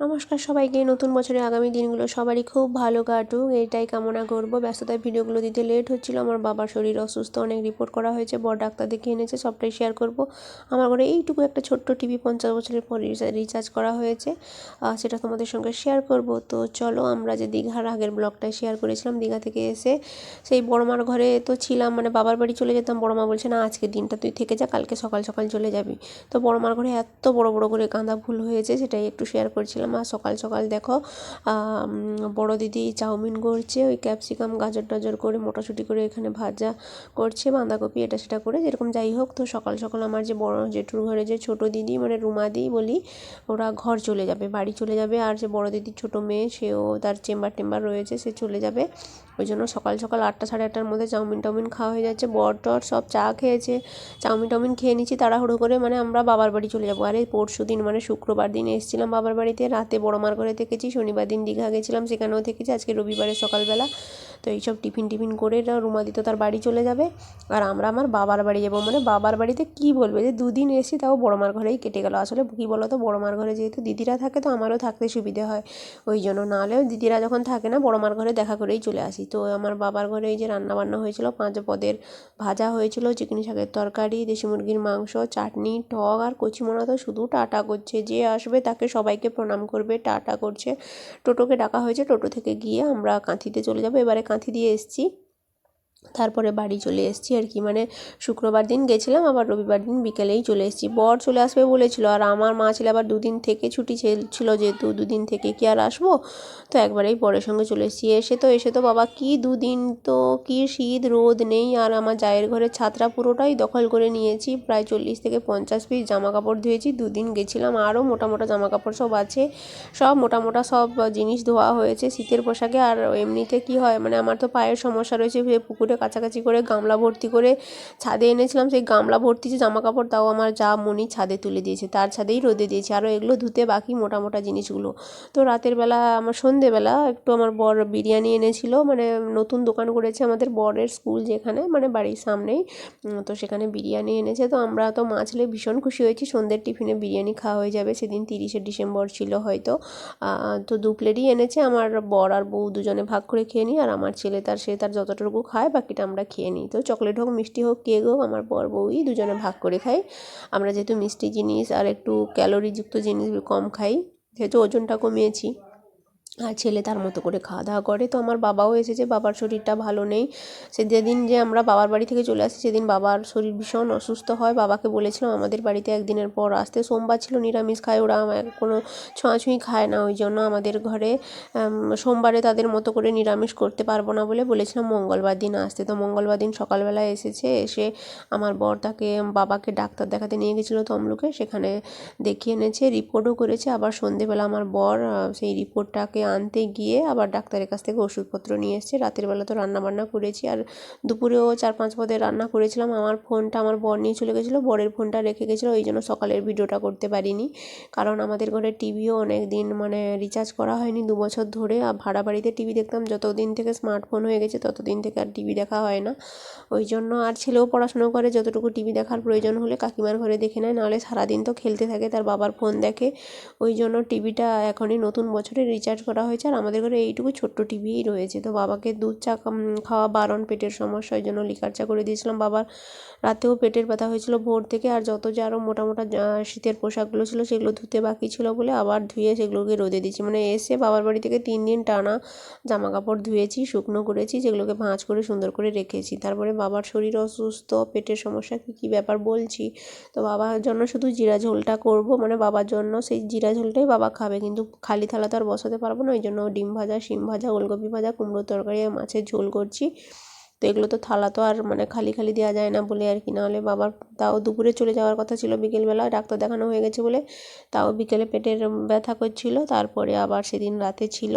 নমস্কার সবাইকে, নতুন বছরের আগামী দিনগুলো সবারই খুব ভালো কাটুক। এটাই কামনা করব। ব্যস্ততায় ভিডিওগুলো দিতে লেট হচ্ছিল। আমার বাবার শরীর অসুস্থ, অনেক রিপোর্ট করা হয়েছে বড় ডাক্তার দেখে এনেছে, সবটাই শেয়ার করব। আমার ঘরে এইটুকু একটা ছোট্ট টিভি পঞ্চাশ বছরের পর রিচার্জ করা হয়েছে। সেটা তোমাদের সঙ্গে শেয়ার করব। তো চলো, আমরা যে দীঘার আগের ব্লগটায় শেয়ার করেছিলাম, দীঘা থেকে এসে সেই বড়মার ঘরে তো ছিলাম মানে বাবার বাড়ি চলে যেতাম। বড়মা বলছে, না আজকে দিনটা তুই থেকে যা, কালকে সকাল সকাল চলে যাবি। তো বড়মার ঘরে এত বড় বড় করে গাঁদা ফুল হয়েছে, সেটাই একটু শেয়ার করছিলাম। মা, সকাল সকাল দেখো বড় দিদি চাউমিন করছে, ওই ক্যাপসিকাম, গাজর টাজর করে মটরশুঁটি করে এখানে ভাজা করছে, বাঁধাকপি, এটা সেটা করে, যেরকম যাই হোক, তো সকাল সকাল আমার যে বড়, জেঠুর ঘরে যে ছোট দিদি মানে রুমাদি বলি, ওরা ঘর চলে যাবে, বাড়ি চলে যাবে, আর যে বড় দিদির ছোট মেয়ে, সেও তার চেম্বার টেম্বার রয়েছে, সে চলে যাবে, ওই জন্য সকাল সকাল আটটা সাড়ে আটটার মধ্যে চাউমিন টাউমিন খাওয়া হয়ে যাচ্ছে, বর টর সব চা খেয়েছে, চাউমিন টাউমিন খেয়ে নিচ্ছি, তাড়াহুড়ো করে মানে আমরা বাবার বাড়ি চলে যাব, আরে পরশু দিন মানে শুক্রবার দিন এসেছিলাম বাবার বাড়িতে রাতে বড় মার ঘরে থেকেছি, শনিবার দিন দীঘা গেছিলাম, সেখানেও থেকেছি। আজকে রবিবারে সকালবেলা। তো এইসব টিফিন টিফিন করে রুমাদি তো তার বাড়ি চলে যাবে। আর আমরা আমার বাবার বাড়ি যাব। মানে বাবার বাড়িতে কি বলবে যে, দুদিন এসি তাও বড় মার ঘরেই কেটে গেল। আসলে কী বলো তো বড় মার ঘরে যেহেতু দিদিরা থাকে, তো আমারও থাকতে সুবিধে হয়। ওই জন্য নাহলেও দিদিরা যখন থাকে না, বড় মার ঘরে দেখা করেই চলে আসি। তো আমার বাবার ঘরে এই যে রান্না বান্না হয়েছিল, পাঁচ পদের ভাজা হয়েছিল, চিকনি শাকের তরকারি, দেশি মুরগির মাংস, চাটনি, টক আর কচিমোনা তো শুধু টাটা করছে। যে আসবে তাকে সবাইকে প্রণাম করবে, টাটা করছে। টোটোকে ডাকা হয়েছে, টোটো থেকে গিয়ে আমরা কাঁথিতে চলে যাব। এবারে কাঁথি দিয়ে এসেছি। তারপরে বাড়ি চলে এসেছি আর কি। মানে শুক্রবার দিন গেছিলাম, আবার রবিবার দিন বিকেলেই চলে এসেছি। বর চলে আসবে বলেছিল, আর আমার মা ছিল আবার দুদিন থেকে ছুটি ছিল যেহেতু দুদিন থেকে কি আর আসব? তো একবারেই বরের সঙ্গে চলে এসেছি। এসে তো এসে তো বাবা কি দুদিন তো, কি শীত রোদ নেই, আর আমার জায়ের ঘরের ছাত্রা পুরোটাই দখল করে নিয়েছি। প্রায় চল্লিশ থেকে পঞ্চাশ পিস জামা কাপড় ধুয়েছি, দুদিন গেছিলাম। আরও মোটা মোটা জামা কাপড় সব আছে। সব মোটা মোটা সব জিনিস ধোয়া হয়েছে শীতের পোশাকে। আর এমনিতে কি হয় মানে আমার তো পায়ের সমস্যা রয়েছে, পুকুরে কাছাকাছি করে গামলা ভর্তি করে ছাদে এনেছিলাম। সেই গামলা ভর্তি যে জামা কাপড় তাও আমার যা মনি ছাদে তুলে দিয়েছে, তার ছাদেই রোদে দিয়েছে। আরও এগুলো ধুতে বাকি মোটা মোটা জিনিসগুলো। তো রাতের বেলা, আমার সন্ধেবেলা একটু আমার বর বিরিয়ানি এনেছিল। মানে নতুন দোকান করেছে আমাদের বরের স্কুল যেখানে মানে বাড়ির সামনেই। তো সেখানে বিরিয়ানি এনেছে। তো আমরা তো মা ছেলে ভীষণ খুশি হয়েছি। সন্ধ্যের টিফিনে বিরিয়ানি খাওয়া হয়ে যাবে। সেদিন তিরিশে ডিসেম্বর ছিল হয়তো। তো দু প্লেটই এনেছে। আমার বর আর বউ দুজনে ভাগ করে খেয়ে নিই। আর আমার ছেলে তার, সে তার যতটুকু খায় বাকিটা আমরা খেয়ে নিই। তো চকলেট হোক, মিষ্টি হোক কেক হোক, আমার বর বউই দুজনে ভাগ করে খাই। আমরা যেহেতু মিষ্টি জিনিস আর একটু ক্যালোরিযুক্ত জিনিস কম খাই, যেহেতু ওজনটা কমিয়েছি। আর ছেলে তার মতো করে খাওয়া দাওয়া করে। তো আমার বাবাও এসেছে, বাবার শরীরটা ভালো নেই। সে যেদিন যে আমরা বাবার বাড়ি থেকে চলে আসি, সেদিন বাবার শরীর ভীষণ অসুস্থ হয়। বাবাকে বলেছিলাম, আমাদের বাড়িতে একদিনের পর আসতে। সোমবার ছিল নিরামিষ খায়, ওরা কোনো ছোঁয়াছুঁই খায় না, ওই জন্য আমাদের ঘরে সোমবারে তাদের মতো করে নিরামিষ করতে পারব না বলে বলেছিলাম, মঙ্গলবার দিন আসতে। তো মঙ্গলবার দিন সকালবেলা এসেছে, এসে আমার বর তাকে, বাবাকে ডাক্তার দেখাতে নিয়ে গেছিল তমলুকে। সেখানে দেখিয়ে এনেছে, রিপোর্টও করেছে। আবার সন্ধেবেলা আমার বর সেই রিপোর্টটাকে আনতে গিয়ে আবার ডাক্তারের কাছ থেকে ওষুধপত্র নিয়ে এসেছে। রাতের বেলা তো রান্না বান্না করেছি আর দুপুরেও চার পাঁচ পদের রান্না করেছিলাম। আমার ফোনটা আমার বর নিয়ে চলে গেছিল, বরের ফোনটা রেখে গেছিল ওই জন্য সকালের ভিডিওটা করতে পারিনি। কারণ আমাদের ঘরে টিভিও অনেক দিন মানে রিচার্জ করা হয়নি, দু বছর ধরে। আর ভাড়া বাড়িতে টিভি দেখতাম, যতদিন থেকে স্মার্টফোন হয়ে গেছে, ততদিন থেকে আর টিভি দেখা হয় না। ওই জন্য আর ছেলেও পড়াশুনো করে, যতটুকু টিভি দেখার প্রয়োজন হলে কাকিমার ঘরে দেখে নেয়। নাহলে সারাদিন তো খেলতে থাকে, তার বাবার ফোন দেখে। ওই জন্য টিভিটা এখনই নতুন বছরে রিচার্জ করা হয়েছে আর আমাদের ঘরে এইটুকু ছোট্ট টিভিই রয়েছে। তো বাবাকে দুধ চা খাওয়া বারণ, পেটের সমস্যা, ওই জন্য লিকার চা করে দিয়েছিলাম। বাবার রাতেও পেটের ব্যথা হয়েছিল ভোর থেকে আর যত যে আরও মোটা মোটা শীতের পোশাকগুলো ছিল সেগুলো ধুতে বাকি ছিল বলে আবার ধুয়ে সেগুলোকে রোদে দিয়েছি। মানে এসে বাবার বাড়ি থেকে তিন দিন টানা জামা কাপড় ধুয়েছি, শুকনো করেছি যেগুলোকে ভাঁজ করে সুন্দর করে রেখেছি। তারপরে বাবার শরীর অসুস্থ, পেটের সমস্যা, কী কী ব্যাপার বলছি? তো বাবার জন্য শুধু জিরা ঝোলটা করব মানে বাবার জন্য সেই জিরা ঝোলটাই বাবা খাবে। কিন্তু খালি থালা তো আর বসাতে পারব না। ওই জন্য ডিম ভাজা, শিম ভাজা, ওলকপি ভাজা, কুমড়োর তরকারি আর মাছের ঝোল করছি। তো এগুলো তো থালা তো আর মানে খালি খালি দেওয়া যায় না বলে আর কি। নাহলে বাবার তাও দুপুরে চলে যাওয়ার কথা ছিল বিকেলবেলা, ডাক্তার দেখানো হয়ে গেছে বলে। তাও বিকেলে পেটের ব্যথা করছিল, তারপরে আবার সেদিন রাতে ছিল।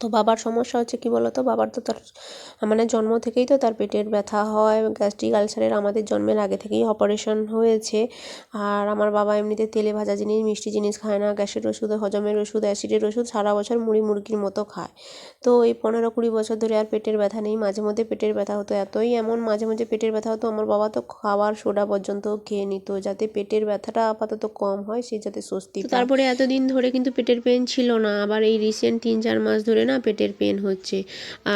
তো বাবার সমস্যা হচ্ছে কি বলতো? বাবার তো তার মানে জন্ম থেকেই তো তার পেটের ব্যথা হয় গ্যাস্ট্রিক আলসারের আমাদের জন্মের আগে থেকেই অপারেশন হয়েছে। আর আমার বাবা এমনিতে তেলে ভাজা জিনিস মিষ্টি জিনিস খায় না গ্যাসের ওষুধ হজমের ওষুধ অ্যাসিডের ওষুধ সারা বছর মুড়ি মুরগির মতো খায়। তো এই পনেরো কুড়ি বছর ধরে আর পেটের ব্যথা নেই। মাঝে মধ্যে পেটের ব্যথা হতো এতই এমন মাঝে মাঝে পেটের ব্যথা হতো আমার বাবা তো খাবার সোডা পর্যন্ত খেয়ে নিত যাতে পেটের ব্যথাটা আপাতত কম হয় সে যাতে স্বস্তি তারপরে এতদিন ধরে কিন্তু পেটের পেন ছিল না। আবার এই রিসেন্ট তিন চার মাস ধরে না পেটের পেন হচ্ছে।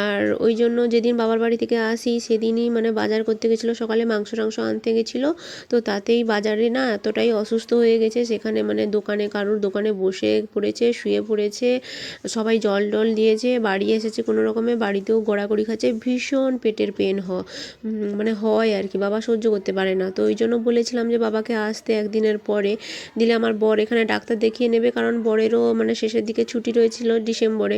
আর ওই জন্য যেদিন বাবার বাড়ি থেকে আসি, সেদিনই মানে বাজার করতে গেছিল, সকালে মাংস টাংস আনতে গেছিল। তো তাতেই বাজারে না এতটাই অসুস্থ হয়ে গেছে, সেখানে মানে দোকানে, কারুর দোকানে বসে পড়েছে, শুয়ে পড়েছে, সবাই জল টল দিয়েছে, বাড়ি এসেছে কোনো রকমে, বাড়িতেও গড়াগড়ি খাচ্ছে, ভীষণ পেটের পেন হ মানে হয় আর কি, বাবা সহ্য করতে পারে না। তো ওই জন্য বলেছিলাম যে বাবাকে আসতে একদিনের পরে, দিলে আমার বর এখানে ডাক্তার দেখিয়ে নেবে, কারণ বরেরও মানে শেষের দিকে ছুটি রয়েছিল ডিসেম্বরে।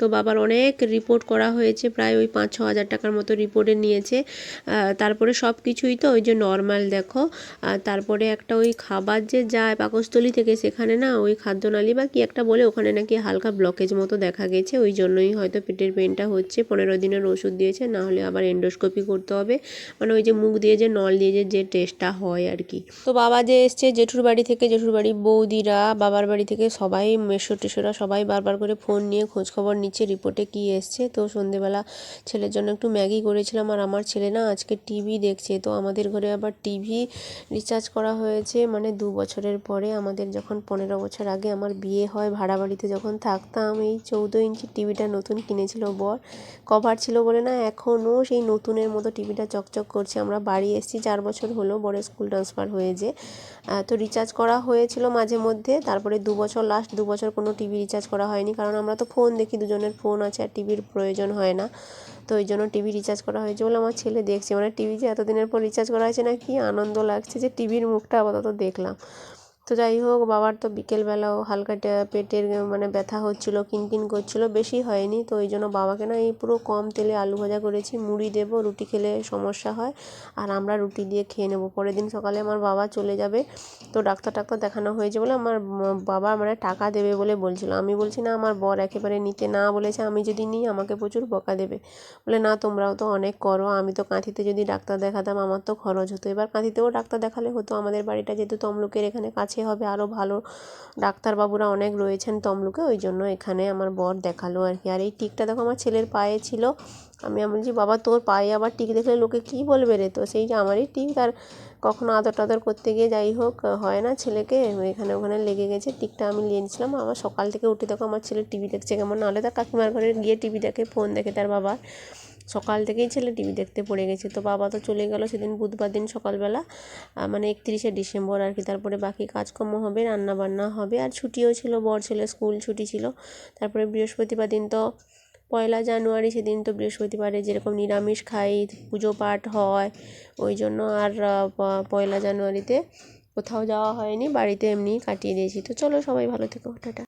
তো বাবার অনেক রিপোর্ট করা হয়েছে, প্রায় ওই পাঁচ ছ হাজার টাকার মতো রিপোর্টে নিয়েছে। তারপরে সব কিছুই তো ওই যে নর্মাল দেখো। তারপরে একটা ওই খাবার যে যায় পাকস্থলী থেকে সেখানে না ওই খাদ্যনালী বা কি একটা বলে, ওখানে নাকি হালকা ব্লকেজ মতো দেখা গেছে। ওই জন্যই হয়তো পেটের পেনটা হচ্ছে, পনেরো দিনের ওষুধ দিয়েছে, না হলে আবার এন্ডোস্কোপি করতে হবে। মানে ওই যে মুখ দিয়ে যে নল দিয়ে যে টেস্টটা হয় আর কি। তো বাবা যে এসছে, জেঠুর বাড়ি থেকে, জেঠুর বাড়ি বৌদিরা, বাবার বাড়ি থেকে সবাই মেসো টেসোরা সবাই বারবার করে ফোন নিয়ে খোঁজ নিচ্ছে রিপোর্টে কী এসছে? তো সন্ধেবেলা ছেলের জন্য একটু ম্যাগি করেছিলাম আর আমার ছেলে না আজকে টিভি দেখছে। তো আমাদের ঘরে আবার টিভি রিচার্জ করা হয়েছে। মানে দু বছরের পরে আমাদের যখন পনেরো বছর আগে আমার বিয়ে হয় ভাড়া বাড়িতে যখন থাকতাম এই চৌদ্দ ইঞ্চি টিভিটা নতুন কিনেছিল বর। কভার ছিল বলে না এখনও সেই নতুনের মতো টিভিটা চকচক করছে। আমরা বাড়ি এসেছি চার বছর হলো বড় স্কুল ট্রান্সফার হয়েছে আহ, তো রিচার্জ করা হয়েছিল মাঝে মধ্যে। তারপরে দু বছর লাস্ট দু বছর কোনো টিভি রিচার্জ করা হয়নি। কারণ আমরা তো ফোন দেখি দুজনের ফোন আছে আর টিভির প্রয়োজন হয় না। তো ওই জন্য টিভি রিচার্জ করা হয়েছে বলে আমার ছেলে দেখছে। মানে টিভি যে এতদিনের পর রিচার্জ করা হয়েছে না কি আনন্দ লাগছে যে টিভির মুখটা আপাতত দেখলাম। তো যাই হোক, বাবার তো বিকেলবেলাও হালকা পেটের মানে ব্যথা হচ্ছিল, কিনকিন করছিল, বেশি হয়নি। তো ওই জন্য বাবাকে না এই পুরো কম তেলে আলু ভাজা করেছি, মুড়ি দেবো, রুটি খেলে সমস্যা হয়, আর আমরা রুটি দিয়ে খেয়ে নেব। পরের দিন সকালে আমার বাবা চলে যাবে, তো ডাক্তার টাক্তার দেখানো হয়েছে বলে আমার বাবা মানে টাকা দেবে বলে বলছিল। আমি বলছি, না, আমার বর একেবারে নিতে না বলেছে, আমি যদি নিই, আমাকে প্রচুর বকা দেবে। বলে, না, তোমরাও তো অনেক করো, আমি তো কাঁথিতে যদি ডাক্তার দেখাতাম, আমার তো খরচ হতো। এবার কাঁথিতেও ডাক্তার দেখালে হতো, আমাদের বাড়িটা যেহেতু তমলুকের এখানে কাছে হবে আরও ভালো। ডাক্তারবাবুরা অনেক রয়েছেন তমলুকে, ওই জন্য এখানে আমার বর দেখাল আর কি আর এই টিকটা দেখো, আমার ছেলের পায়ে ছিল। আমি আমি বলছি, বাবা, তোর পায়ে আবার টিক দেখলে লোকে কী বলবে রে? তো সেই যে আমারই টিক তার কখনো আদর টাদর করতে গিয়ে যাই হোক, হয় না ছেলেকে, এখানে ওখানে লেগে গেছে। টিকটা আমি নিয়ে নিয়েছিলাম। আবার সকাল থেকে উঠে দেখো, আমার ছেলে টিভি দেখছে কেমন। নাহলে তার কাকিমার ঘরে গিয়ে টিভি দেখে, ফোন দেখে তার বাবা। সকাল থেকেই ছেলে টিভি দেখতে পড়ে গেছে। তো বাবা তো চলে গেল সেদিন বুধবার দিন সকালবেলা মানে একত্রিশে ডিসেম্বর আর কি। তারপরে বাকি কাজকর্ম হবে রান্না বান্না হবে। আর ছুটিও ছিল, বর ছেলে স্কুল ছুটি ছিল। তারপরে বৃহস্পতিবার দিন তো পয়লা জানুয়ারি, সেদিন তো বৃহস্পতিবারে যেরকম নিরামিষ খাই, পুজো পাঠ হয়। ওই জন্য আর পয়লা জানুয়ারিতে কোথাও যাওয়া হয়নি, বাড়িতে এমনি কাটিয়ে দিয়েছি। তো চলো সবাই ভালো থেকো, টাটা।